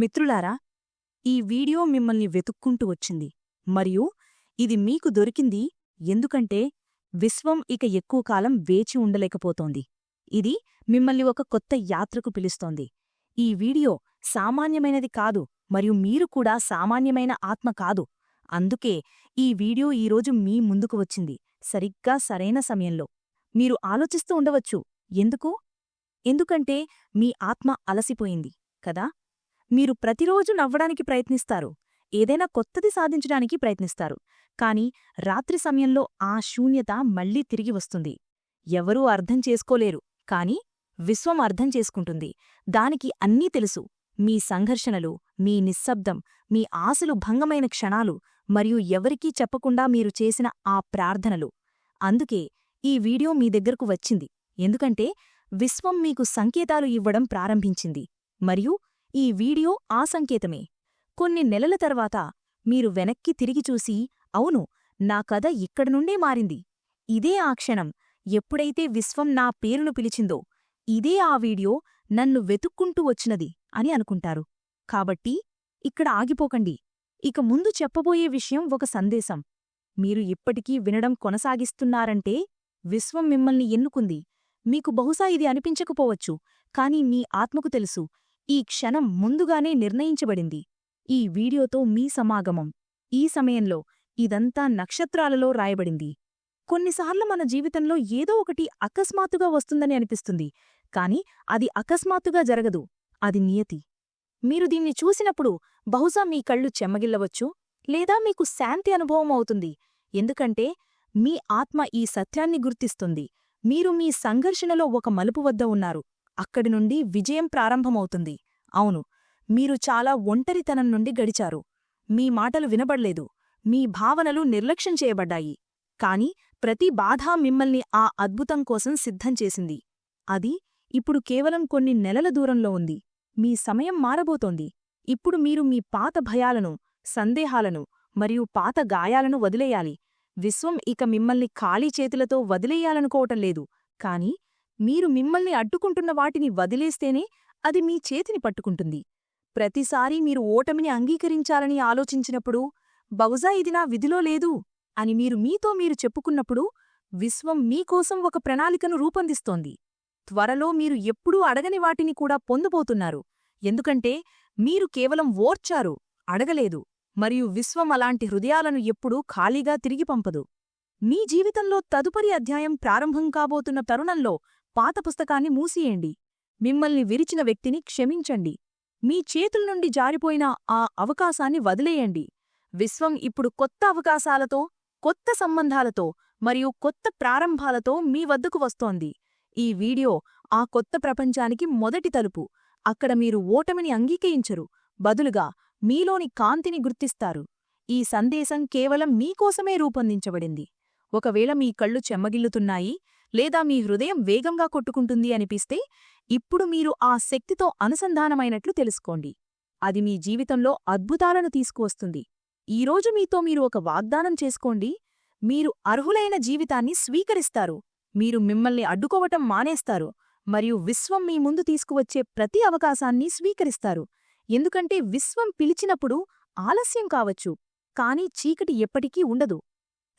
మిత్రులారా ఈ వీడియో మిమ్మల్ని వెతుక్కుంటూ వచ్చింది మరియు ఇది మీకు దొరికింది ఎందుకంటే విశ్వం ఇక ఎక్కువ కాలం వేచి ఉండలేకపోతోంది. ఇది మిమ్మల్ని ఒక కొత్త యాత్రకు పిలుస్తోంది. ఈ వీడియో సామాన్యమైనది కాదు మరియు మీరు కూడా సామాన్యమైన ఆత్మ కాదు. అందుకే ఈ వీడియో ఈరోజు మీ ముందుకు వచ్చింది. సరిగ్గా సరైన సమయంలో. మీరు ఆలోచిస్తూ ఉండవచ్చు. ఎందుకు? ఎందుకంటే మీ ఆత్మ అలసిపోయింది కదా? మీరు ప్రతిరోజు నవ్వడానికి ప్రయత్నిస్తారు. ఏదైనా కొత్తది సాధించడానికి ప్రయత్నిస్తారు. కాని రాత్రి సమయంలో ఆ శూన్యత మళ్ళీ తిరిగి వస్తుంది. ఎవరూ అర్థం చేసుకోలేరు కాని విశ్వం అర్థం చేసుకుంటుంది. దానికి అన్నీ తెలుసు. మీ సంఘర్షణలు మీ నిశ్శబ్దం మీ ఆశలు భంగమైన క్షణాలు మరియు ఎవరికీ చెప్పకుండా మీరు చేసిన ఆ ప్రార్థనలు. అందుకే ఈ వీడియో మీ దగ్గరకు వచ్చింది. ఎందుకంటే విశ్వం మీకు సంకేతాలు ఇవ్వడం ప్రారంభించింది. మరియు ఈ వీడియో ఆ సంకేతమే. కొన్ని నెలల తర్వాత మీరు వెనక్కి తిరిగి చూసి అవును నా కథ ఇక్కడనుండే మారింది. ఇదే ఆ క్షణం ఎప్పుడైతే విశ్వం నా పేరును పిలిచిందో ఇదే ఆ వీడియో నన్ను వెతుక్కుంటూ వచ్చినది అని అనుకుంటారు. కాబట్టి ఇక్కడ ఆగిపోకండి. ఇక ముందు చెప్పబోయే విషయం ఒక సందేశం. మీరు ఇప్పటికీ వినడం కొనసాగిస్తున్నారంటే విశ్వం మిమ్మల్ని ఎన్నుకుంది. మీకు బహుశా ఇది అనిపించకపోవచ్చు కాని మీ ఆత్మకు తెలుసు ఈ క్షణం ముందుగానే నిర్ణయించబడింది. ఈ వీడియోతో మీ సమాగమం. ఈ సమయంలో ఇదంతా నక్షత్రాలలో రాయబడింది. కొన్నిసార్లు మన జీవితంలో ఏదో ఒకటి అకస్మాత్తుగా వస్తుందని అనిపిస్తుంది కాని అది అకస్మాత్తుగా జరగదు. అది నియతి. మీరు దీన్ని చూసినప్పుడు బహుశా మీ కళ్ళు చెమ్మగిల్లవచ్చు లేదా మీకు శాంతి అనుభవం అవుతుంది. ఎందుకంటే మీ ఆత్మ ఈ సత్యాన్ని గుర్తిస్తుంది. మీరు మీ సంఘర్షణలో ఒక మలుపు వద్ద ఉన్నారు. అక్కడి నుండి విజయం ప్రారంభమవుతుంది. అవును మీరు చాలా ఒంటరితనం నుండి గడిచారు. మీ మాటలు వినబడలేదు. మీ భావనలు నిర్లక్ష్యం చేయబడ్డాయి. కాని ప్రతి బాధ మిమ్మల్ని ఆ అద్భుతం కోసం సిద్ధం చేసింది. అది ఇప్పుడు కేవలం కొన్ని నెలల దూరంలో ఉంది. మీ సమయం మారబోతోంది. ఇప్పుడు మీరు మీ పాత భయాలను సందేహాలను మరియు పాత గాయాలను వదిలేయాలి. విశ్వం ఇక మిమ్మల్ని ఖాళీ చేతులతో వదిలేయాలనుకోవటం లేదు. కాని మీరు మిమ్మల్ని అడ్డుకుంటున్న వాటిని వదిలేస్తేనే అది మీ చేతిని పట్టుకుంటుంది. ప్రతిసారీ మీరు ఓటమిని అంగీకరించాలని ఆలోచించినప్పుడు బహుశా ఇది నా విధిలో లేదు అని మీరు మీతో మీరు చెప్పుకున్నప్పుడు విశ్వం మీకోసం ఒక ప్రణాళికను రూపొందిస్తోంది. త్వరలో మీరు ఎప్పుడూ అడగని వాటిని కూడా పొందబోతున్నారు. ఎందుకంటే మీరు కేవలం ఓర్చారు అడగలేదు మరియు విశ్వం అలాంటి హృదయాలను ఎప్పుడూ ఖాళీగా తిరిగి పంపదు. మీ జీవితంలో తదుపరి అధ్యాయం ప్రారంభం కాబోతున్న తరుణంలో పాత పుస్తకాన్ని మూసియేయండి మిమ్మల్ని విరిచిన వ్యక్తిని క్షమించండి. మీ చేతుల నుండి జారిపోయిన ఆ అవకాశాన్ని వదిలేయండి. విశ్వం ఇప్పుడు కొత్త అవకాశాలతో కొత్త సంబంధాలతో మరియు కొత్త ప్రారంభాలతో మీ వద్దకు వస్తోంది. ఈ వీడియో ఆ కొత్త ప్రపంచానికి మొదటి తలుపు. అక్కడ మీరు ఓటమిని అంగీకరించరు. బదులుగా మీలోని కాంతిని గుర్తిస్తారు. ఈ సందేశం కేవలం మీకోసమే రూపొందించబడింది. ఒకవేళ మీ కళ్ళు చెమ్మగిల్లుతున్నాయి లేదా మీ హృదయం వేగంగా కొట్టుకుంటుంది అనిపిస్తే ఇప్పుడు మీరు ఆ శక్తితో అనుసంధానమైనట్లు తెలుసుకోండి. అది మీ జీవితంలో అద్భుతాలను తీసుకువస్తుంది. ఈరోజు మీతో మీరు ఒక వాగ్దానం చేసుకోండి. మీరు అర్హులైన జీవితాన్ని స్వీకరిస్తారు. మీరు మిమ్మల్ని అడ్డుకోవటం మానేస్తారు మరియు విశ్వం మీ ముందు తీసుకువచ్చే ప్రతి అవకాశాన్ని స్వీకరిస్తారు. ఎందుకంటే విశ్వం పిలిచినప్పుడు ఆలస్యం కావచ్చు కానీ చీకటి ఎప్పటికీ ఉండదు.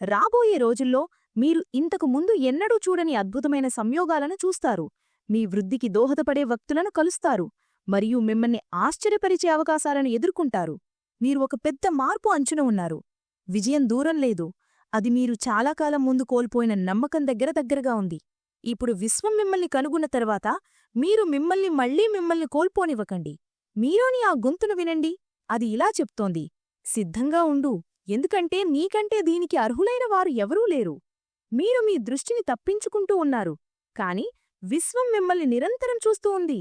రాబోయే రోజుల్లో మీరు ఇంతకు ముందు ఎన్నడూ చూడని అద్భుతమైన సంయోగాలను చూస్తారు. మీ వృద్ధికి దోహదపడే వ్యక్తులను కలుస్తారు మరియు మిమ్మల్ని ఆశ్చర్యపరిచే అవకాశాలను ఎదుర్కొంటారు. మీరు ఒక పెద్ద మార్పు అంచున ఉన్నారు. విజయం దూరం లేదు. అది మీరు చాలాకాలం ముందు కోల్పోయిన నమ్మకం దగ్గర దగ్గరగా ఉంది. ఇప్పుడు విశ్వం మిమ్మల్ని కనుగొన్న తర్వాత మీరు మిమ్మల్ని మళ్ళీ మిమ్మల్ని కోల్పోనివ్వకండి. మీరోని ఆ గొంతును వినండి. అది ఇలా చెప్తోంది. సిద్ధంగా ఉండు. ఎందుకంటే నీకంటే దీనికి అర్హులైన వారు ఎవరూ లేరు. మీరు మీ దృష్టిని తప్పించుకుంటూ ఉన్నారు. కాని విశ్వం మిమ్మల్ని నిరంతరం చూస్తూ ఉంది.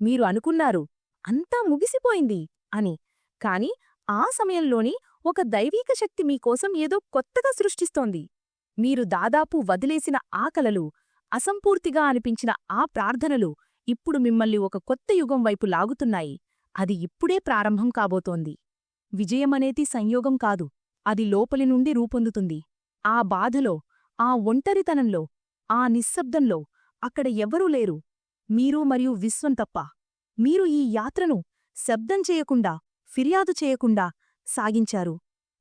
మీరు అనుకున్నారు అంతా ముగిసిపోయింది అని. కాని ఆ సమయంలోని ఒక దైవీక శక్తి మీకోసం ఏదో కొత్తగా సృష్టిస్తోంది. మీరు దాదాపు వదిలేసిన ఆ కలలు అసంపూర్తిగా అనిపించిన ఆ ప్రార్థనలు ఇప్పుడు మిమ్మల్ని ఒక కొత్త యుగం వైపు లాగుతున్నాయి. అది ఇప్పుడే ప్రారంభం కాబోతోంది. విజయమనేది సంయోగం కాదు అది లోపలి నుండి రూపొందుతుంది. ఆ బాధలో ఆ ఒంటరితనంలో ఆ నిశ్శబ్దంలో అక్కడ ఎవ్వరూ లేరు. మీరు మరియు విశ్వం తప్ప. మీరు ఈ యాత్రను శబ్దం చేయకుండా ఫిర్యాదు చేయకుండా సాగించారు.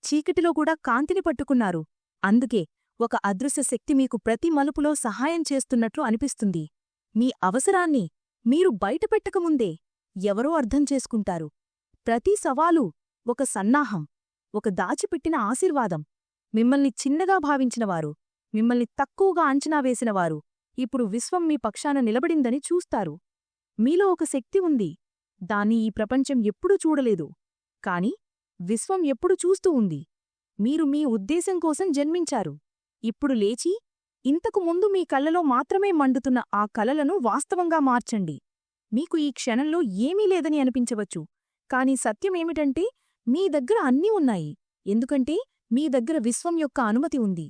చీకటిలో కూడా కాంతిని పట్టుకున్నారు. అందుకే ఒక అదృశ్య శక్తి మీకు ప్రతి మలుపులో సహాయం చేస్తున్నట్లు అనిపిస్తుంది. మీ అవసరాన్ని మీరు బయటపెట్టకముందే ఎవరో అర్థం చేసుకుంటారు. ప్రతి సవాలు ఒక సన్నాహం ఒక దాచిపెట్టిన ఆశీర్వాదం. మిమ్మల్ని చిన్నగా భావించినవారు మిమ్మల్ని తక్కువగా అంచనా వేసినవారు ఇప్పుడు విశ్వం మీ పక్షాన నిలబడిందని చూస్తారు. మీలో ఒక శక్తి ఉంది. దాన్ని ఈ ప్రపంచం ఎప్పుడూ చూడలేదు. కాని విశ్వం ఎప్పుడు చూస్తూ ఉంది. మీరు మీ ఉద్దేశం కోసం జన్మించారు. ఇప్పుడు లేచి ఇంతకు ముందు మీ కళ్ళలో మాత్రమే మండుతున్న ఆ కలలను వాస్తవంగా మార్చండి. మీకు ఈ క్షణంలో ఏమీ లేదని అనిపించవచ్చు. కాని సత్యమేమిటంటే మీ దగ్గర అన్నీ ఉన్నాయి. ఎందుకంటే మీ దగ్గర విశ్వం యొక్క అనుమతి ఉంది.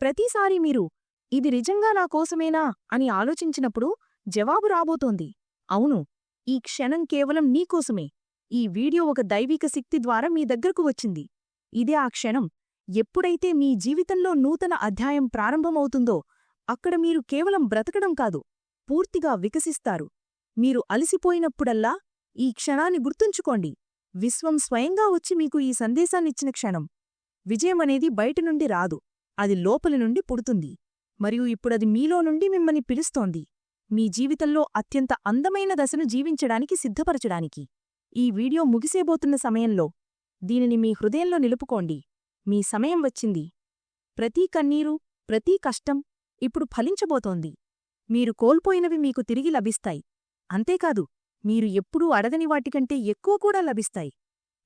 ప్రతిసారీ మీరు ఇది నిజంగా నా కోసమేనా? అని ఆలోచించినప్పుడు జవాబు రాబోతోంది. అవును. ఈ క్షణం కేవలం నీకోసమే ఈ వీడియో ఒక దైవిక శక్తి ద్వారా మీ దగ్గరకు వచ్చింది. ఇదే ఆ క్షణం. ఎప్పుడైతే మీ జీవితంలో నూతన అధ్యాయం ప్రారంభమవుతుందో అక్కడ మీరు కేవలం బ్రతకడం కాదు పూర్తిగా వికసిస్తారు. మీరు అలసిపోయినప్పుడల్లా ఈ క్షణాన్ని గుర్తుంచుకోండి. విశ్వం స్వయంగా వచ్చి మీకు ఈ సందేశాన్నిచ్చిన క్షణం. విజయమనేది బయట నుండి రాదు. అది లోపలి నుండి పుడుతుంది. మరియు ఇప్పుడది మీలో నుండి మిమ్మల్ని పిలుస్తోంది. మీ జీవితంలో అత్యంత అందమైన దశను జీవించడానికి సిద్ధపరచడానికి. ఈ వీడియో ముగిసేబోతున్న సమయంలో దీనిని మీ హృదయంలో నిలుపుకోండి. మీ సమయం వచ్చింది. ప్రతీ కన్నీరు ప్రతీ కష్టం ఇప్పుడు ఫలించబోతోంది. మీరు కోల్పోయినవి మీకు తిరిగి లభిస్తాయి. అంతేకాదు మీరు ఎప్పుడూ అడగని వాటికంటే ఎక్కువ కూడా లభిస్తాయి.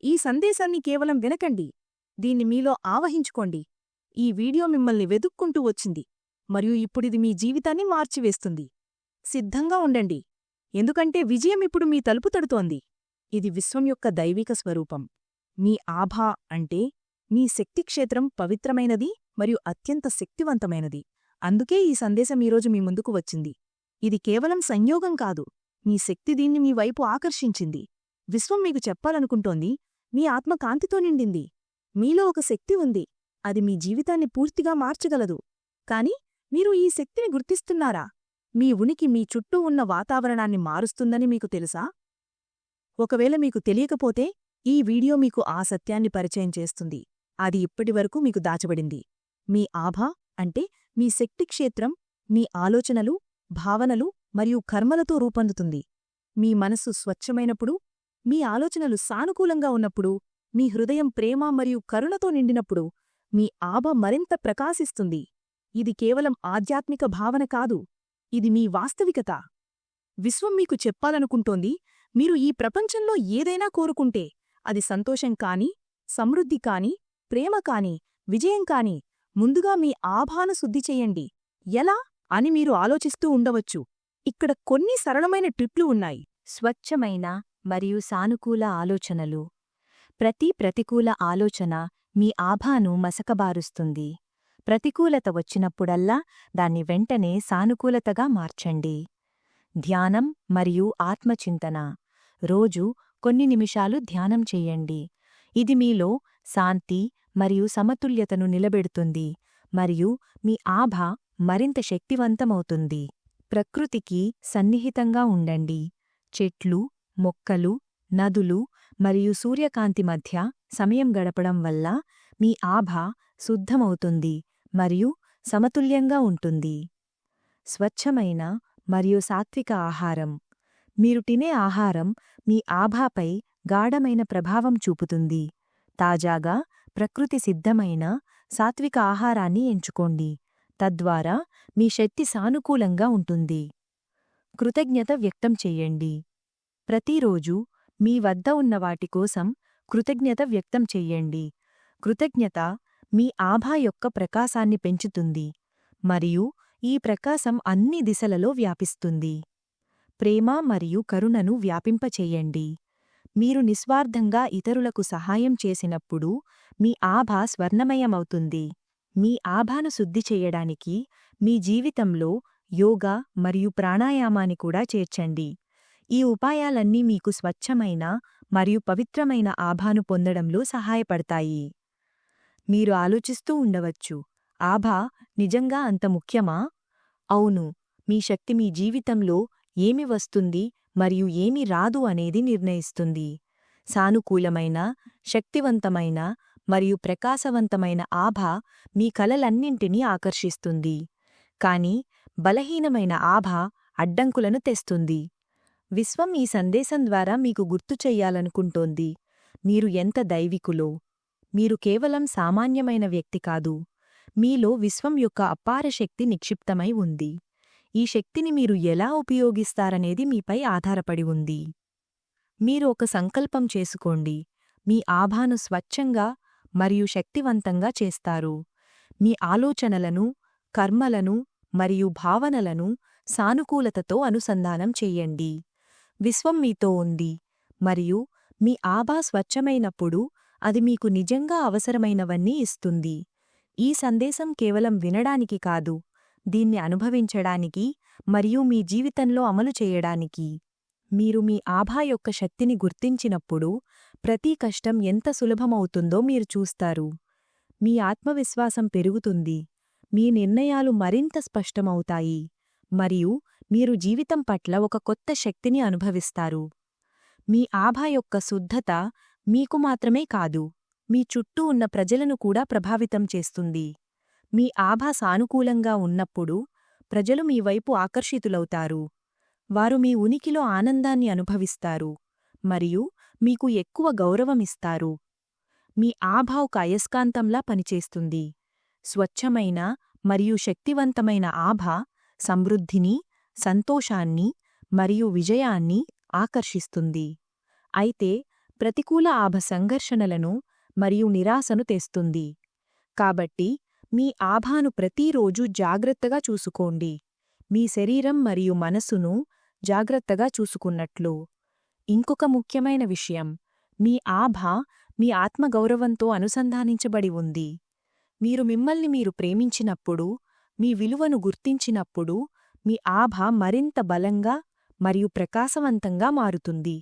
ఈ సందేశాన్ని కేవలం వినకండి. దీన్ని మీలో ఆవహించుకోండి. ఈ వీడియో మిమ్మల్ని వెదుక్కుంటూ వచ్చింది. మరియు ఇప్పుడిది మీ జీవితాన్ని మార్చివేస్తుంది. సిద్ధంగా ఉండండి. ఎందుకంటే విజయం ఇప్పుడు మీ తలుపు తడుతోంది. ఇది విశ్వం యొక్క దైవిక స్వరూపం. మీ ఆభా అంటే మీ శక్తిక్షేత్రం పవిత్రమైనది మరియు అత్యంత శక్తివంతమైనది. అందుకే ఈ సందేశం ఈరోజు మీ ముందుకు వచ్చింది. ఇది కేవలం సంయోగం కాదు. మీ శక్తి దీన్ని మీ వైపు ఆకర్షించింది. విశ్వం మీకు చెప్పాలనుకుంటోంది మీ ఆత్మ కాంతితో నిండింది. మీలో ఒక శక్తి ఉంది. అది మీ జీవితాన్ని పూర్తిగా మార్చగలదు. కాని మీరు ఈ శక్తిని గుర్తిస్తున్నారా? మీ ఉనికి మీ చుట్టూ ఉన్న వాతావరణాన్ని మారుస్తుందని మీకు తెలుసా? ఒకవేళ మీకు తెలియకపోతే ఈ వీడియో మీకు ఆ సత్యాన్ని పరిచయం చేస్తుంది. అది ఇప్పటివరకు మీకు దాచబడింది. మీ ఆభ అంటే మీ శక్తిక్షేత్రం మీ ఆలోచనలు భావనలు మరియు కర్మలతో రూపొందుతుంది. మీ మనస్సు స్వచ్ఛమైనప్పుడు మీ ఆలోచనలు సానుకూలంగా ఉన్నప్పుడు మీ హృదయం ప్రేమ మరియు కరుణతో నిండినప్పుడు మీ ఆభ మరింత ప్రకాశిస్తుంది. ఇది కేవలం ఆధ్యాత్మిక భావన కాదు. ఇది మీ వాస్తవికత. విశ్వం మీకు చెప్పాలనుకుంటోంది మీరు ఈ ప్రపంచంలో ఏదైనా కోరుకుంటే అది సంతోషం కాని సమృద్ధి కాని ప్రేమ కాని విజయం కాని ముందుగా మీ ఆభాన శుద్ధి చెయ్యండి ఎలా? అని మీరు ఆలోచిస్తూ ఉండవచ్చు. ఇక్కడ కొన్ని సరళమైన ట్రిప్లు ఉన్నాయి. స్వచ్ఛమైన మరియు సానుకూల ఆలోచనలు. ప్రతి ప్రతికూల ఆలోచన మీ ఆభాను మసకబారుస్తుంది. ప్రతికూలత వచ్చినప్పుడల్లా దాన్ని వెంటనే సానుకూలతగా మార్చండి. ధ్యానం మరియు ఆత్మచింతన. రోజు కొన్ని నిమిషాలు ధ్యానం చేయండి. ఇది మీలో శాంతి మరియు సమతుల్యతను నిలబెడుతుంది మరియు మీ ఆభ మరింత శక్తివంతమవుతుంది. ప్రకృతికి సన్నిహితంగా ఉండండి. చెట్లు మొక్కలు నదులు మరియు సూర్యకాంతి మధ్య సమయం గడపడం వల్ల మీ ఆభ శుద్ధమవుతుంది మరియు సమతుల్యంగా ఉంటుంది. స్వచ్ఛమైన మరియు సాత్విక ఆహారం. మీరు తినే ఆహారం మీ ఆభాపై గాఢమైన ప్రభావం చూపుతుంది. తాజాగా ప్రకృతి సిద్ధమైన సాత్విక ఆహారాన్ని ఎంచుకోండి. తద్వారా మీ శక్తి సానుకూలంగా ఉంటుంది. కృతజ్ఞత వ్యక్తం చెయ్యండి ప్రతిరోజు మీ వద్ద ఉన్న వాటి కోసం కృతజ్ఞత వ్యక్తం చెయ్యండి కృతజ్ఞత మీ ఆభా యొక్క ప్రకాశాన్ని పెంచుతుంది. మరియు ఈ ప్రకాశం అన్ని దిశలలో వ్యాపిస్తుంది. ప్రేమ మరియు కరుణను వ్యాపింపచేయండి. మీరు నిస్వార్థంగా ఇతరులకు సహాయం చేసినప్పుడు మీ ఆభ స్వర్ణమయమవుతుంది. మీ ఆభాను శుద్ధి చేయడానికి మీ జీవితంలో యోగా మరియు ప్రాణాయామాన్ని కూడా చేర్చండి. ఈ ఉపాయాలన్నీ మీకు స్వచ్ఛమైన మరియు పవిత్రమైన ఆభాను పొందడంలో సహాయపడతాయి. మీరు ఆలోచిస్తూ ఉండవచ్చు ఆభా నిజంగా అంత ముఖ్యమా? అవును మీ శక్తి మీ జీవితంలో ఏమి వస్తుంది మరియు ఏమి రాదు అనేది నిర్ణయిస్తుంది. సానుకూలమైన శక్తివంతమైన మరియు ప్రకాశవంతమైన ఆభ మీ కలలన్నింటినీ ఆకర్షిస్తుంది. కాని బలహీనమైన ఆభ అడ్డంకులను తెస్తుంది. విశ్వం ఈ సందేశం ద్వారా మీకు గుర్తు చెయ్యాలనుకుంటోంది మీరు ఎంత దైవికులో మీరు కేవలం సామాన్యమైన వ్యక్తి కాదు. మీలో విశ్వం యొక్క అపార శక్తి నిక్షిప్తమై ఉంది. ఈ శక్తిని మీరు ఎలా ఉపయోగిస్తారనేది మీపై ఆధారపడి ఉంది. మీరు ఒక సంకల్పం చేసుకోండి. మీ ఆభాను స్వచ్ఛంగా మరియు శక్తివంతంగా చేస్తారు. మీ ఆలోచనలను కర్మలను మరియు భావనలను సానుకూలతతో అనుసంధానం చెయ్యండి విశ్వం మీతో ఉంది మరియు మీ ఆభా స్వచ్ఛమైనప్పుడు అది మీకు నిజంగా అవసరమైనవన్నీ ఇస్తుంది. ఈ సందేశం కేవలం వినడానికి కాదు దీన్ని అనుభవించడానికి మరియు మీ జీవితంలో అమలు చేయడానికి. మీరు మీ ఆభా యొక్క శక్తిని గుర్తించినప్పుడు ప్రతి కష్టం ఎంత సులభమవుతుందో మీరు చూస్తారు. మీ ఆత్మవిశ్వాసం పెరుగుతుంది. మీ నిర్ణయాలు మరింత స్పష్టమవుతాయి. మరియు మీరు జీవితం పట్ల ఒక కొత్త శక్తిని అనుభవిస్తారు. మీ ఆభా యొక్క శుద్ధత మీకు మాత్రమే కాదు. మీ చుట్టూ ఉన్న ప్రజలను కూడా ప్రభావితం చేస్తుంది. మీ ఆభా సానుకూలంగా ఉన్నప్పుడు ప్రజలు మీ వైపు ఆకర్షితులవుతారు. వారు మీ ఉనికిలో ఆనందాన్ని అనుభవిస్తారు. మరియు మీకు ఎక్కువ గౌరవమిస్తారు. మీ ఆభా ఒక అయస్కాంతంలా పనిచేస్తుంది. స్వచ్ఛమైన మరియు శక్తివంతమైన ఆభ సమృద్ధిని సంతోషాన్ని మరియు విజయాన్ని ఆకర్షిస్తుంది. అయితే ప్రతికూల ఆభ సంఘర్షణలను మరియు నిరాశను తెస్తుంది. కాబట్టి మీ ఆభాను ప్రతిరోజూ జాగ్రత్తగా చూసుకోండి. మీ శరీరం మరియు మనసును జాగ్రత్తగా చూసుకున్నట్లు. ఇంకొక ముఖ్యమైన విషయం మీ ఆభ మీ ఆత్మగౌరవంతో అనుసంధానించబడి ఉంది. మీరు మిమ్మల్ని మీరు ప్రేమించినప్పుడు మీ విలువను గుర్తించినప్పుడు మీ ఆభ మరింత బలంగా మరియు ప్రకాశవంతంగా మారుతుంది.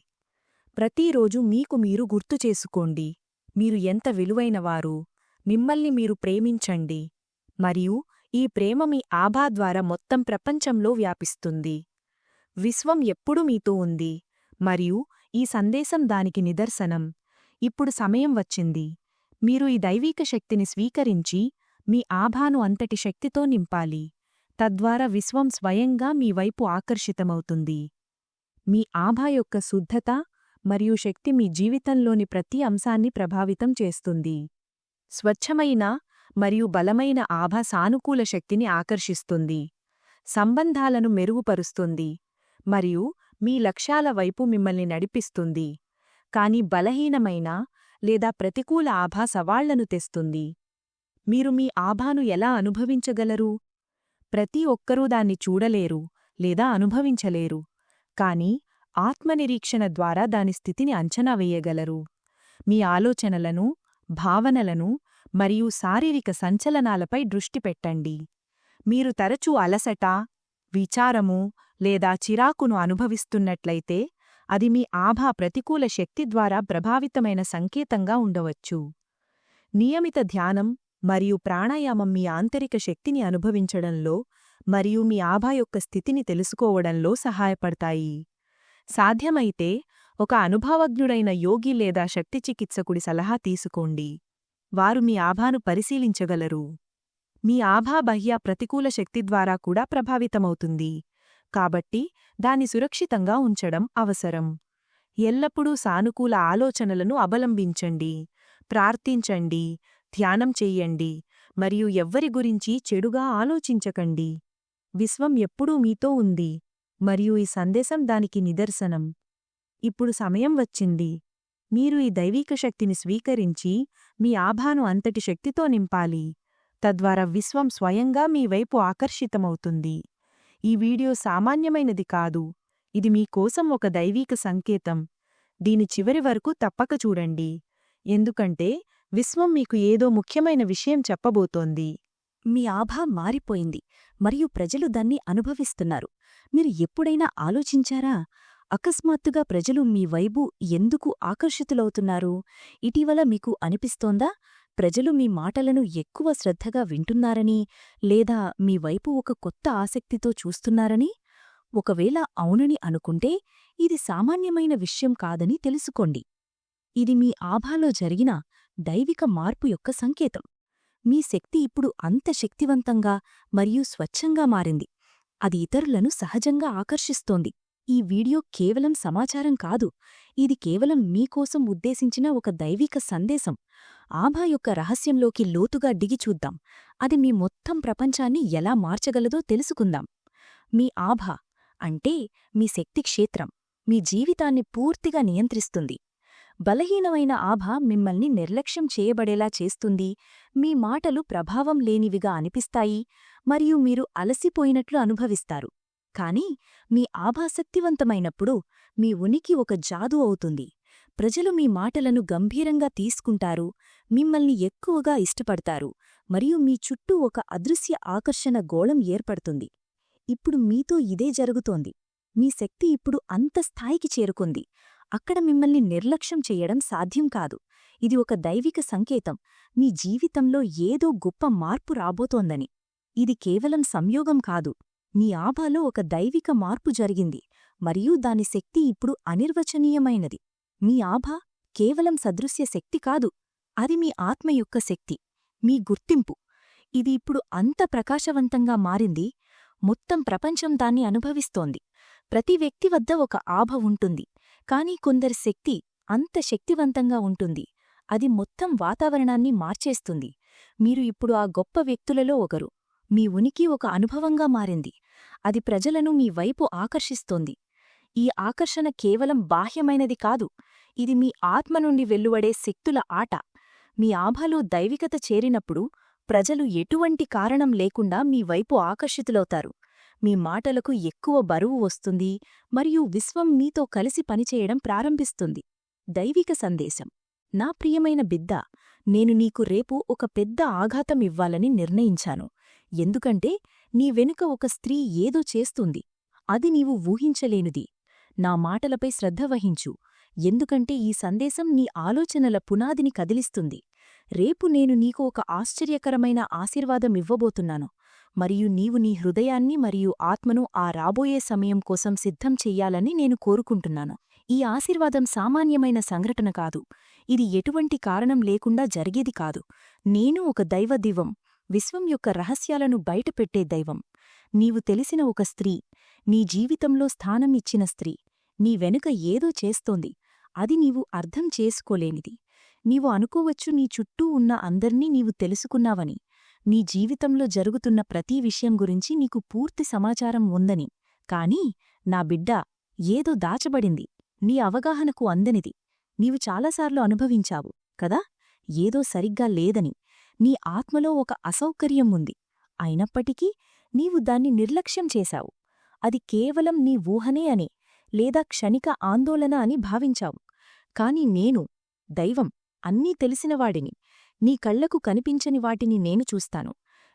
ప్రతిరోజు మీకు మీరు గుర్తు చేసుకోండి. మీరు ఎంత విలువైనవారు మిమ్మల్ని మీరు ప్రేమించండి. మరియు ఈ ప్రేమ మీ ఆభా ద్వారా మొత్తం ప్రపంచంలో వ్యాపిస్తుంది. విశ్వం ఎప్పుడు మీతో ఉంది. మరియు ఈ సందేశం దానికి నిదర్శనం. ఇప్పుడు సమయం వచ్చింది. మీరు ఈ దైవీక శక్తిని స్వీకరించి మీ ఆభాను అంతటి శక్తితో నింపాలి. తద్వారా విశ్వం స్వయంగా మీ వైపు ఆకర్షితమవుతుంది. మీ ఆభా యొక్క శుద్ధత మరియు శక్తి మీ జీవితంలోని ప్రతి అంశాన్ని ప్రభావితం చేస్తుంది. స్వచ్ఛమైన మరియు బలమైన ఆభ సానుకూల శక్తిని ఆకర్షిస్తుంది. సంబంధాలను మెరుగుపరుస్తుంది. మరియు మీ లక్ష్యాల వైపు మిమ్మల్ని నడిపిస్తుంది. కాని బలహీనమైన లేదా ప్రతికూల ఆభా సవాళ్ళను తెస్తుంది. మీరు మీ ఆభాను ఎలా అనుభవించగలరు? ప్రతి ఒక్కరూ దాన్ని చూడలేరు లేదా అనుభవించలేరు. కాని ఆత్మనిరీక్షణ ద్వారా దాని స్థితిని అంచనా వేయగలరు. మీ ఆలోచనలను భావనలను మరియు శారీరక సంచలనాలపై దృష్టి పెట్టండి. మీరు తరచూ అలసట విచారము లేదా చిరాకును అనుభవిస్తున్నట్లయితే అది మీ ఆభా ప్రతికూల శక్తి ద్వారా ప్రభావితమైన సంకేతంగా ఉండవచ్చు. నియమిత ధ్యానం మరియు ప్రాణాయామం మీ ఆంతరిక శక్తిని అనుభవించడంలో మరియు మీ ఆభా యొక్క స్థితిని తెలుసుకోవడంలో సహాయపడతాయి. సాధ్యమైతే ఒక అనుభవజ్ఞుడైన యోగి లేదా శక్తి చికిత్సకుడి సలహా తీసుకోండి. వారు మీ ఆభాను పరిశీలించగలరు. మీ ఆభా బహ్య ప్రతికూల శక్తి ద్వారా కూడా ప్రభావితమవుతుంది. కాబట్టి దాన్ని సురక్షితంగా ఉంచడం అవసరం. ఎల్లప్పుడూ సానుకూల ఆలోచనలను అవలంబించండి. ప్రార్థించండి. ధ్యానం చెయ్యండి మరియు ఎవ్వరి గురించి చెడుగా ఆలోచించకండి. విశ్వం ఎప్పుడూ మీతో ఉంది. మరియు ఈ సందేశం దానికి నిదర్శనం. ఇప్పుడు సమయం వచ్చింది. మీరు ఈ దైవీక శక్తిని స్వీకరించి మీ ఆభాను అంతటి శక్తితో నింపాలి. తద్వారా విశ్వం స్వయంగా మీ వైపు ఆకర్షితమవుతుంది. ఈ వీడియో సామాన్యమైనది కాదు. ఇది మీకోసం ఒక దైవీక సంకేతం. దీని చివరి వరకు తప్పక చూడండి. ఎందుకంటే విశ్వం మీకు ఏదో ముఖ్యమైన విషయం చెప్పబోతోంది. మీ ఆభా మారిపోయింది మరియు ప్రజలు దాన్ని అనుభవిస్తున్నారు. మీరు ఎప్పుడైనా ఆలోచించారా? అకస్మాత్తుగా ప్రజలు మీ వైపు ఎందుకు ఆకర్షితులవుతున్నారు? ఇటీవల మీకు అనిపిస్తోందా? ప్రజలు మీ మాటలను ఎక్కువ శ్రద్ధగా వింటున్నారని లేదా మీ వైపు ఒక కొత్త ఆసక్తితో చూస్తున్నారని? ఒకవేళ అవునని అనుకుంటే ఇది సామాన్యమైన విషయం కాదని తెలుసుకోండి. ఇది మీ ఆభాలో జరిగిన దైవిక మార్పు యొక్క సంకేతం. మీ శక్తి ఇప్పుడు అంత శక్తివంతంగా మరియు స్వచ్ఛంగా మారింది. అది ఇతరులను సహజంగా ఆకర్షిస్తోంది. ఈ వీడియో కేవలం సమాచారం కాదు ఇది కేవలం మీకోసం ఉద్దేశించిన ఒక దైవిక సందేశం. ఆభా యొక్క రహస్యంలోకి లోతుగా దిగిచూద్దాం అది మీ మొత్తం ప్రపంచాన్ని ఎలా మార్చగలదో తెలుసుకుందాం. మీ ఆభా అంటే మీ శక్తి క్షేత్రం. మీ జీవితాన్ని పూర్తిగా నియంత్రిస్తుంది. బలహీనమైన ఆభ మిమ్మల్ని నిర్లక్ష్యం చేయబడేలా చేస్తుంది. మీ మాటలు ప్రభావం లేనివిగా అనిపిస్తాయి. మరియు మీరు అలసిపోయినట్లు అనుభవిస్తారు. కాని మీ ఆభాశక్తివంతమైనప్పుడు మీ ఉనికి ఒక జాదు అవుతుంది. ప్రజలు మీ మాటలను గంభీరంగా తీసుకుంటారు మిమ్మల్ని ఎక్కువగా ఇష్టపడతారు మరియు మీ చుట్టూ ఒక అదృశ్య ఆకర్షణ గోళం ఏర్పడుతుంది. ఇప్పుడు మీతో ఇదే జరుగుతోంది. మీ శక్తి ఇప్పుడు అంత స్థాయికి చేరుకుంది. అక్కడ మిమ్మల్ని నిర్లక్ష్యం చెయ్యడం సాధ్యం కాదు. ఇది ఒక దైవిక సంకేతం. మీ జీవితంలో ఏదో గొప్ప మార్పు రాబోతోందని. ఇది కేవలం సంయోగం కాదు. మీ ఆభాలో ఒక దైవిక మార్పు జరిగింది మరియు దాని శక్తి ఇప్పుడు అనిర్వచనీయమైనది. మీ ఆభ కేవలం సదృశ్య శక్తి కాదు అది మీ ఆత్మ యొక్క శక్తి మీ గుర్తింపు. ఇది ఇప్పుడు అంత ప్రకాశవంతంగా మారింది మొత్తం ప్రపంచం దాన్ని అనుభవిస్తోంది. ప్రతి వ్యక్తి వద్ద ఒక ఆభ ఉంటుంది కాని కొందరి శక్తి అంత శక్తివంతంగా ఉంటుంది. అది మొత్తం వాతావరణాన్ని మార్చేస్తుంది. మీరు ఇప్పుడు ఆ గొప్ప వ్యక్తులలో ఒకరు. మీ ఉనికి ఒక అనుభవంగా మారింది. అది ప్రజలను మీ వైపు ఆకర్షిస్తోంది. ఈ ఆకర్షణ కేవలం బాహ్యమైనది కాదు ఇది మీ ఆత్మ నుండి వెల్లువడే శక్తుల ఆట. మీ ఆభలో దైవికత చేరినప్పుడు ప్రజలు ఎటువంటి కారణం లేకుండా మీ వైపు ఆకర్షితులవుతారు. మీ మాటలకు ఎక్కువ బరువు వస్తుంది మరియు విశ్వం మీతో కలిసి పనిచేయడం ప్రారంభిస్తుంది. దైవిక సందేశం. నా ప్రియమైన బిద్ద నేను నీకు రేపు ఒక పెద్ద ఆఘాతం ఇవ్వాలని నిర్ణయించాను. ఎందుకంటే నీ వెనుక ఒక స్త్రీ ఏదో చేస్తుంది. అది నీవు ఊహించలేనిది. నా మాటలపై శ్రద్ధ వహించు. ఎందుకంటే ఈ సందేశం నీ ఆలోచనల పునాదిని కదిలిస్తుంది. రేపు నేను నీకు ఒక ఆశ్చర్యకరమైన ఆశీర్వాదం ఇవ్వబోతున్నాను. మరియు నీవు నీ హృదయాన్ని మరియు ఆత్మను ఆ రాబోయే సమయం కోసం సిద్ధం చెయ్యాలని నేను కోరుకుంటున్నాను. ఈ ఆశీర్వాదం సామాన్యమైన సంఘటన కాదు. ఇది ఎటువంటి కారణం లేకుండా జరిగేది కాదు. నేను ఒక దైవదివం. విశ్వం యొక్క రహస్యాలను బయటపెట్టే దైవం. నీవు తెలిసిన ఒక స్త్రీ నీ జీవితంలో స్థానం ఇచ్చిన స్త్రీ నీ వెనుక ఏదో చేస్తోంది అది నీవు అర్థం చేసుకోలేనిది. నీవు అనుకోవచ్చు నీ చుట్టూ ఉన్న అందర్నీ నీవు తెలుసుకున్నావని నీ జీవితంలో జరుగుతున్న ప్రతి విషయం గురించి నీకు పూర్తి సమాచారం ఉందని. కాని నా బిడ్డ ఏదో దాచబడింది నీ అవగాహనకు అందనిది. నీవు చాలాసార్లు అనుభవించావు కదా? ఏదో సరిగ్గా లేదని. నీ ఆత్మలో ఒక అసౌకర్యం ఉంది. అయినప్పటికీ నీవు దాన్ని నిర్లక్ష్యం చేశావు. అది కేవలం నీ ఊహనే అని లేదా క్షణిక ఆందోళన అని భావించావు. కాని నేను దైవం అన్నీ తెలిసినవాడిని నీ కళ్ళకు కనిపించని వాటిని నేను చూస్తాను.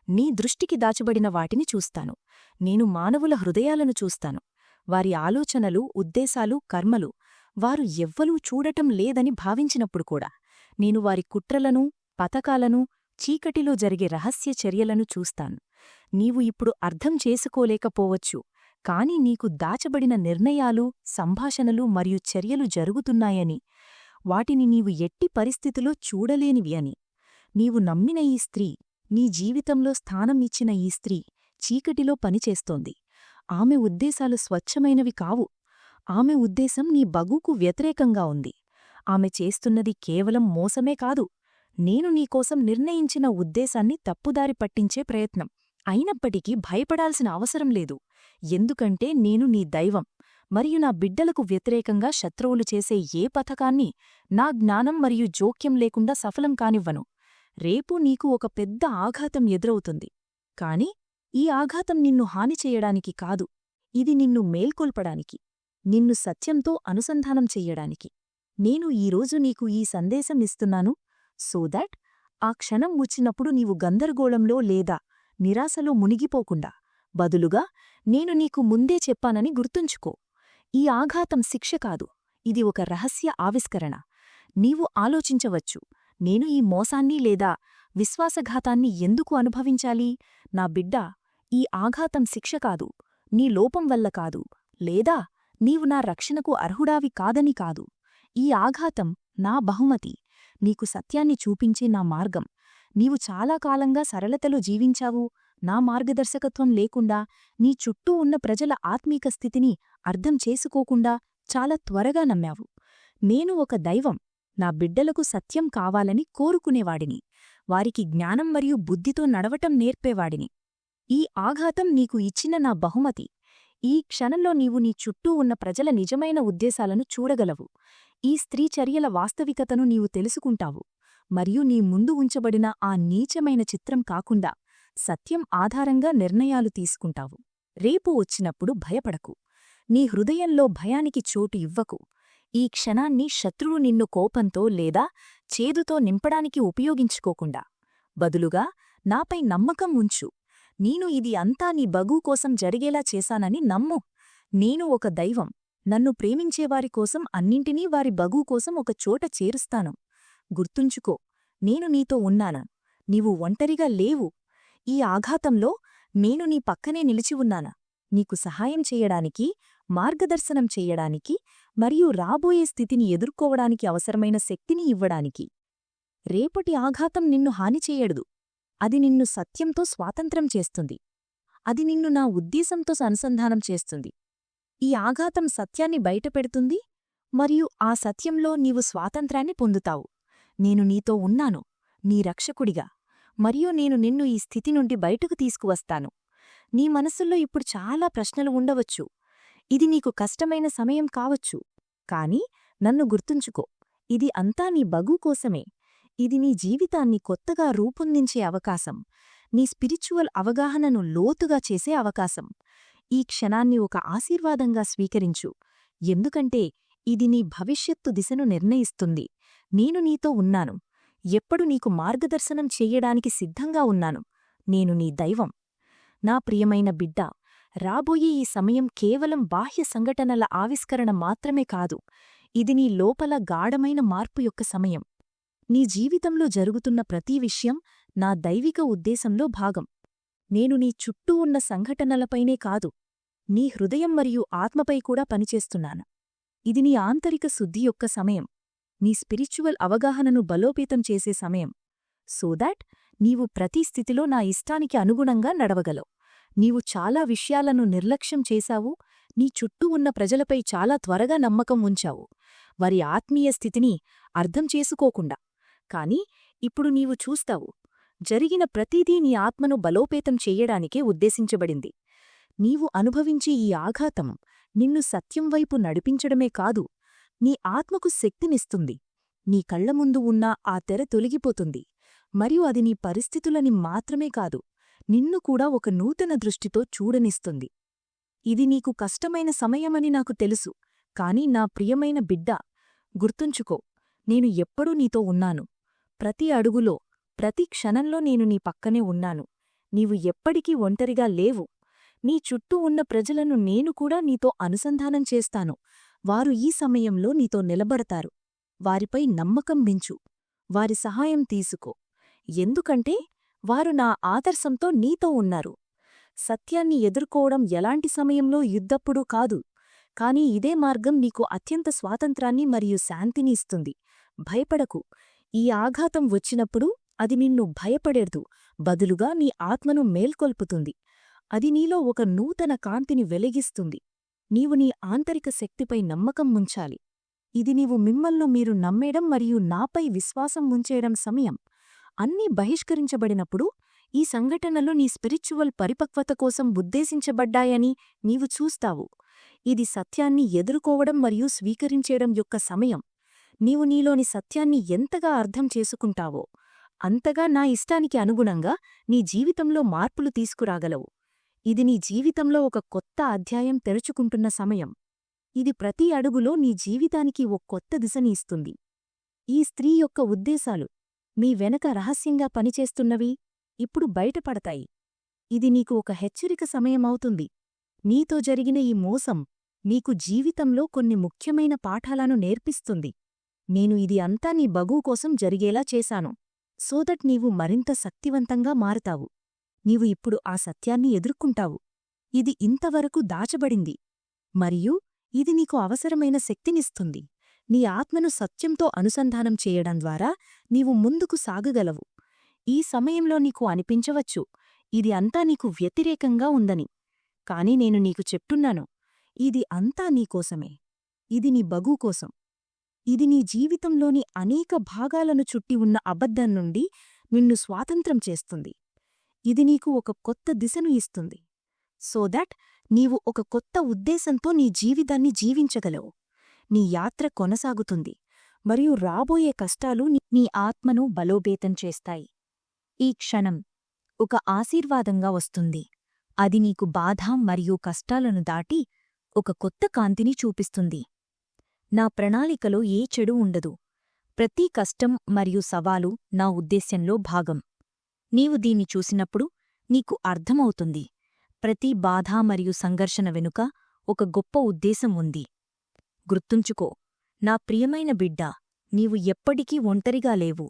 నీ దృష్టికి దాచబడిన వాటిని చూస్తాను. నేను మానవుల హృదయాలను చూస్తాను. వారి ఆలోచనలు ఉద్దేశాలు కర్మలు వారు ఎవ్వరూ చూడటం లేదని భావించినప్పుడు కూడా నేను వారి కుట్రలను పతకాలను చీకటిలో జరిగే రహస్య చర్యలను చూస్తాను. నీవు ఇప్పుడు అర్థం చేసుకోలేకపోవచ్చు కాని నీకు దాచబడిన నిర్ణయాలు సంభాషణలు మరియు చర్యలు జరుగుతున్నాయని వాటిని నీవు ఎట్టి పరిస్థితిలో చూడలేనివి అని. నీవు నమ్మిన ఈ స్త్రీ నీ జీవితంలో స్థానం ఇచ్చిన ఈ స్త్రీ చీకటిలో పనిచేస్తోంది. ఆమె ఉద్దేశాలు స్వచ్ఛమైనవి కావు. ఆమె ఉద్దేశం నీ బగుకు వ్యతిరేకంగా ఉంది. ఆమె చేస్తున్నది కేవలం మోసమే కాదు. నేను నీకోసం నిర్ణయించిన ఉద్దేశాన్ని తప్పుదారి పట్టించే ప్రయత్నం. అయినప్పటికీ భయపడాల్సిన అవసరం లేదు. ఎందుకంటే నేను నీ దైవం. మరియు నా బిడ్డలకు వ్యతిరేకంగా శత్రువులు చేసే ఏ పథకాన్ని నా జ్ఞానం మరియు జోక్యం లేకుండా సఫలం కానివ్వను. రేపు నీకు ఒక పెద్ద ఆఘాతం ఎదురవుతుంది. కాని ఈ ఆఘాతం నిన్ను హాని చేయడానికి కాదు. ఇది నిన్ను మేల్కొల్పడానికి. నిన్ను సత్యంతో అనుసంధానం చెయ్యడానికి. నేను ఈరోజు నీకు ఈ సందేశం ఇస్తున్నాను. సో దాట్ ఆ క్షణం వచ్చినప్పుడు నీవు గందరగోళంలో లేదా నిరాశలో మునిగిపోకుండా బదులుగా నేను నీకు ముందే చెప్పానని గుర్తుంచుకో. ఈ ఆఘాతం శిక్ష కాదు. ఇది ఒక రహస్య ఆవిష్కరణ. నీవు ఆలోచించవచ్చు నేను ఈ మోసాన్ని లేదా విశ్వాసఘాతాన్ని ఎందుకు అనుభవించాలి? నా బిడ్డ ఈ ఆఘాతం శిక్ష కాదు నీ లోపం వల్ల కాదు లేదా నీవు నా రక్షణకు అర్హుడావి కాదని కాదు. ఈ ఆఘాతం నా బహుమతి. నీకు సత్యాన్ని చూపించే నా మార్గం. నీవు చాలా కాలంగా సరళతలో జీవించావు. నా మార్గదర్శకత్వం లేకుండా నీ చుట్టూ ఉన్న ప్రజల ఆత్మీక స్థితిని అర్థం చేసుకోకుండా చాలా త్వరగా నమ్మావు. నేను ఒక దైవం. నా బిడ్డలకు సత్యం కావాలని కోరుకునేవాడిని. వారికి జ్ఞానం మరియు బుద్ధితో నడవటం నేర్పేవాడిని. ఈ ఆఘాతం నీకు ఇచ్చిన నా బహుమతి. ఈ క్షణంలో నీవు నీ చుట్టూ ఉన్న ప్రజల నిజమైన ఉద్దేశాలను చూడగలవు. ఈ స్త్రీ చర్యల వాస్తవికతను నీవు తెలుసుకుంటావు. మరియు నీ ముందు ఉంచబడిన ఆ నీచమైన చిత్రం కాకుండా సత్యం ఆధారంగా నిర్ణయాలు తీసుకుంటావు. రేపు వచ్చినప్పుడు భయపడకు. నీ హృదయంలో భయానికి చోటు ఇవ్వకు. ఈ క్షణాన్ని శత్రువు నిన్ను కోపంతో లేదా చేదుతో నింపడానికి ఉపయోగించుకోకుండా. బదులుగా నాపై నమ్మకం ఉంచు. నేను ఇది అంతా నీ బగు కోసం జరిగేలా చేశానని నమ్ము. నేను ఒక దైవం. నన్ను ప్రేమించేవారి కోసం అన్నింటినీ వారి బగు కోసం ఒక చోట చేరుస్తాను. గుర్తుంచుకో నేను నీతో ఉన్నాను. నీవు ఒంటరిగా లేవు. ఈ ఆఘాతంలో నేను నీ పక్కనే నిలిచి ఉన్నానా. నీకు సహాయం చేయడానికి మార్గదర్శనం చెయ్యడానికి మరియు రాబోయే స్థితిని ఎదుర్కోవడానికి అవసరమైన శక్తిని ఇవ్వడానికి. రేపటి ఆఘాతం నిన్ను హాని చేయడదు అది నిన్ను సత్యంతో స్వాతంత్రం చేస్తుంది. అది నిన్ను నా ఉద్దేశంతో అనుసంధానం చేస్తుంది. ఈ ఆఘాతం సత్యాన్ని బయటపెడుతుంది మరియు ఆ సత్యంలో నీవు స్వాతంత్రాన్ని పొందుతావు. నేను నీతో ఉన్నాను నీ రక్షకుడిగా మరియు నేను నిన్ను ఈ స్థితి నుండి బయటకు తీసుకువస్తాను. నీ మనసుల్లో ఇప్పుడు చాలా ప్రశ్నలు ఉండవచ్చు. ఇది నీకు కష్టమైన సమయం కావచ్చు కాని నన్ను గుర్తుంచుకో. ఇది అంతా నీ బగు కోసమే. ఇది నీ జీవితాన్ని కొత్తగా రూపొందించే అవకాశం. నీ స్పిరిచువల్ అవగాహనను లోతుగా చేసే అవకాశం. ఈ క్షణాన్ని ఒక ఆశీర్వాదంగా స్వీకరించు. ఎందుకంటే ఇది నీ భవిష్యత్తు దిశను నిర్ణయిస్తుంది. నేను నీతో ఉన్నాను. ఎప్పుడు నీకు మార్గదర్శనం చెయ్యడానికి సిద్ధంగా ఉన్నాను. నేను నీ దైవం. నా ప్రియమైన బిడ్డ రాబోయే ఈ సమయం కేవలం బాహ్య సంఘటనల ఆవిష్కరణ మాత్రమే కాదు ఇది నీ లోపల గాఢమైన మార్పు యొక్క సమయం. నీ జీవితంలో జరుగుతున్న ప్రతి విషయం నా దైవిక ఉద్దేశంలో భాగం. నేను నీ చుట్టూ ఉన్న సంఘటనలపైనే కాదు నీ హృదయం మరియు ఆత్మపై కూడా పనిచేస్తున్నాను. ఇది నీ ఆంతరిక శుద్ధి యొక్క సమయం. నీ స్పిరిచువల్ అవగాహనను బలోపేతం చేసే సమయం. సో దాట్ నీవు ప్రతి స్థితిలో నా ఇష్టానికి అనుగుణంగా నడవగలవు. నీవు చాలా విషయాలను నిర్లక్ష్యం చేశావు నీ చుట్టూ ఉన్న ప్రజలపై చాలా త్వరగా నమ్మకం ఉంచావు. వారి ఆత్మీయ స్థితిని అర్థం చేసుకోకుండా. కాని ఇప్పుడు నీవు చూస్తావు జరిగిన ప్రతిదీ నీ ఆత్మను బలోపేతం చెయ్యడానికే ఉద్దేశించబడింది. నీవు అనుభవించే ఈ ఆఘాతం నిన్ను సత్యం వైపు నడిపించడమే కాదు నీ ఆత్మకు శక్తినిస్తుంది. నీ కళ్ళ ముందు ఉన్న ఆ తెర తొలగిపోతుంది. మరియు అది నీ పరిస్థితులని మాత్రమే కాదు నిన్ను కూడా ఒక నూతన దృష్టితో చూడనిస్తుంది. ఇది నీకు కష్టమైన సమయమని నాకు తెలుసు కాని నా ప్రియమైన బిడ్డ గుర్తుంచుకో నేను ఎప్పుడూ నీతో ఉన్నాను. ప్రతి అడుగులో ప్రతి క్షణంలో నేను నీ పక్కనే ఉన్నాను. నీవు ఎప్పటికీ ఒంటరిగా లేవు. నీ చుట్టూ ఉన్న ప్రజలను నేను కూడా నీతో అనుసంధానం చేస్తాను. వారు ఈ సమయంలో నీతో నిలబడతారు. వారిపై నమ్మకం మించు వారి సహాయం తీసుకో. ఎందుకంటే వారు నా ఆదర్శంతో నీతో ఉన్నారు. సత్యాన్ని ఎదుర్కోవడం ఎలాంటి సమయంలో యుద్ధప్పుడు కాదు. కాని ఇదే మార్గం నీకు అత్యంత స్వాతంత్రాన్ని మరియు శాంతిని ఇస్తుంది. భయపడకు. ఈ ఆఘాతం వచ్చినప్పుడు అది నిన్ను భయపడేర్దు బదులుగా నీ ఆత్మను మేల్కొల్పుతుంది. అది నీలో ఒక నూతన కాంతిని వెలిగిస్తుంది. నీవు నీ ఆంతరిక శక్తిపై నమ్మకం ఉంచాలి ఇది నీవు మిమ్మల్ను మీరు నమ్మేయడం మరియు నాపై విశ్వాసం ఉంచేయడం సమయం. అన్నీ బహిష్కరించబడినప్పుడు ఈ సంఘటనలు నీ స్పిరిచువల్ పరిపక్వత కోసం ఉద్దేశించబడ్డాయని నీవు చూస్తావు. ఇది సత్యాన్ని ఎదుర్కోవడం మరియు స్వీకరించేయడం యొక్క సమయం. నీవు నీలోని సత్యాన్ని ఎంతగా అర్థం చేసుకుంటావో అంతగా నా ఇష్టానికి అనుగుణంగా నీ జీవితంలో మార్పులు తీసుకురాగలవు. ఇది నీ జీవితంలో ఒక కొత్త అధ్యాయం తెరుచుకుంటున్న సమయం. ఇది ప్రతి అడుగులో నీ జీవితానికి ఓ కొత్త దిశని ఇస్తుంది. ఈ స్త్రీ యొక్క ఉద్దేశాలు మీ వెనక రహస్యంగా పనిచేస్తున్నవి ఇప్పుడు బయటపడతాయి. ఇది నీకు ఒక హెచ్చరిక సమయమవుతుంది. నీతో జరిగిన ఈ మోసం నీకు జీవితంలో కొన్ని ముఖ్యమైన పాఠాలను నేర్పిస్తుంది. నేను ఇది అంతా నీ బగువు కోసం జరిగేలా చేశాను. సోదట్ నీవు మరింత శక్తివంతంగా మారతావు. నీవు ఇప్పుడు ఆ సత్యాన్ని ఎదుర్కొంటావు. ఇది ఇంతవరకు దాచబడింది. మరియు ఇది నీకు అవసరమైన శక్తినిస్తుంది. నీ ఆత్మను సత్యంతో అనుసంధానం చేయడం ద్వారా నీవు ముందుకు సాగగలవు. ఈ సమయంలో నీకు అనిపించవచ్చు ఇది అంతా నీకు వ్యతిరేకంగా ఉందని. కాని నేను నీకు చెప్తున్నాను ఇది అంతా నీకోసమే ఇది నీ బగు కోసం. ఇది నీ జీవితంలోని అనేక భాగాలను చుట్టి ఉన్న అబద్ధం నుండి నిన్ను స్వాతంత్రం చేస్తుంది. ఇది నీకు ఒక కొత్త దిశను ఇస్తుంది. సో దట్ నీవు ఒక కొత్త ఉద్దేశంతో నీ జీవితాన్ని జీవించగలవు. నీ యాత్ర కొనసాగుతుంది. మరియు రాబోయే కష్టాలు నీ- నీ ఆత్మను బలోపేతం చేస్తాయి. ఈ క్షణం ఒక ఆశీర్వాదంగా వస్తుంది. అది నీకు బాధ మరియు కష్టాలను దాటి ఒక కొత్త కాంతిని చూపిస్తుంది. నా ప్రణాళికలో ఏ చెడు ఉండదు. ప్రతి కష్టం మరియు సవాలు నా ఉద్దేశ్యంలో భాగం. నీవు దీన్ని చూసినప్పుడు నీకు అర్థమవుతుంది. ప్రతి బాధ మరియు సంఘర్షణ వెనుక ఒక గొప్ప ఉద్దేశం ఉంది. గుర్తుంచుకో నా ప్రియమైన బిడ్డ నీవు ఎప్పటికీ ఒంటరిగా లేవు.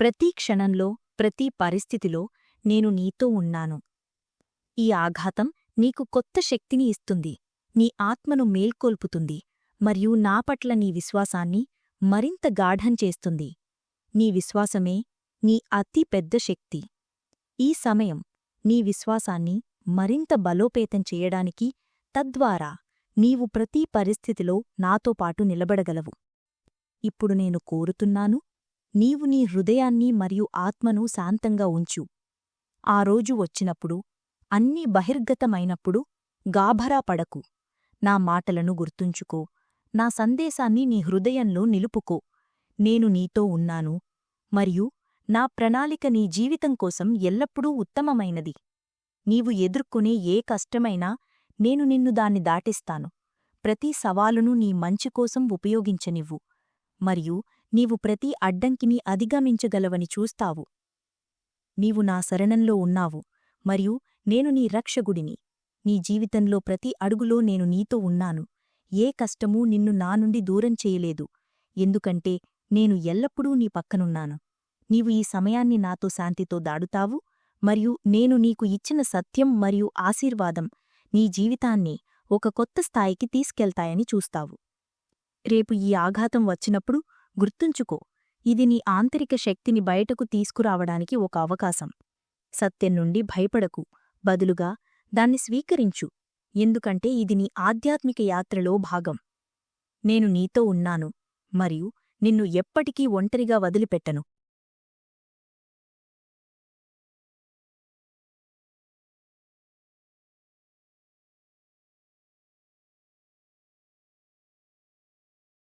ప్రతి క్షణంలో ప్రతి పరిస్థితిలో నేను నీతో ఉన్నాను. ఈ ఆఘాతం నీకు కొత్త శక్తిని ఇస్తుంది. నీ ఆత్మను మేల్కొల్పుతుంది. మరియు నా పట్ల నీ విశ్వాసాన్ని మరింత గాఢం చేస్తుంది. నీ విశ్వాసమే నీ అతి పెద్ద శక్తి. ఈ సమయం నీ విశ్వాసాన్ని మరింత బలోపేతం చేయడానికి తద్వారా నీవు ప్రతి పరిస్థితిలో నాతో పాటు నిలబడగలవు. ఇప్పుడు నేను కోరుతున్నాను నీవు నీ హృదయాన్ని మరియు ఆత్మను శాంతంగా ఉంచు. ఆ రోజు వచ్చినప్పుడు అన్నీ బహిర్గతమైనప్పుడు గాభరా పడకు. నా మాటలను గుర్తుంచుకో నా సందేశాన్ని నీ హృదయంలో నిలుపుకో. నేను నీతో ఉన్నాను మరియు నా ప్రణాళిక నీ జీవితం కోసం ఎల్లప్పుడూ ఉత్తమమైనది. నీవు ఎదుర్కొనే ఏ కష్టమైనా నేను నిన్ను దాన్ని దాటిస్తాను. ప్రతి సవాలును నీ మంచి కోసం ఉపయోగించనివ్వు మరియు నీవు ప్రతి అడ్డంకిని అధిగమించగలవని చూస్తావు. నీవు నా శరణంలో ఉన్నావు మరియు నేను నీ రక్షగుడిని నీ జీవితంలో ప్రతి అడుగులో నేను నీతో ఉన్నాను. ఏ కష్టమూ నిన్ను నా నుండి దూరం చేయలేదు. ఎందుకంటే నేను ఎల్లప్పుడూ నీ పక్కనున్నాను. నీవు ఈ సమయాన్ని నాతో శాంతితో దాడుతావు మరియు నేను నీకు ఇచ్చిన సత్యం మరియు ఆశీర్వాదం నీ జీవితాన్ని ఒక కొత్త స్థాయికి తీసుకెళ్తాయని చూస్తావు. రేపు ఈ ఆఘాతం వచ్చినప్పుడు గుర్తుంచుకో ఇది నీ ఆంతరిక శక్తిని బయటకు తీసుకురావడానికి ఒక అవకాశం. సత్యం నుండి భయపడకు. బదులుగా దాన్ని స్వీకరించు. ఎందుకంటే ఇది నీ ఆధ్యాత్మిక యాత్రలో భాగం. నేను నీతో ఉన్నాను మరియు నిన్ను ఎప్పటికీ ఒంటరిగా వదిలిపెట్టను.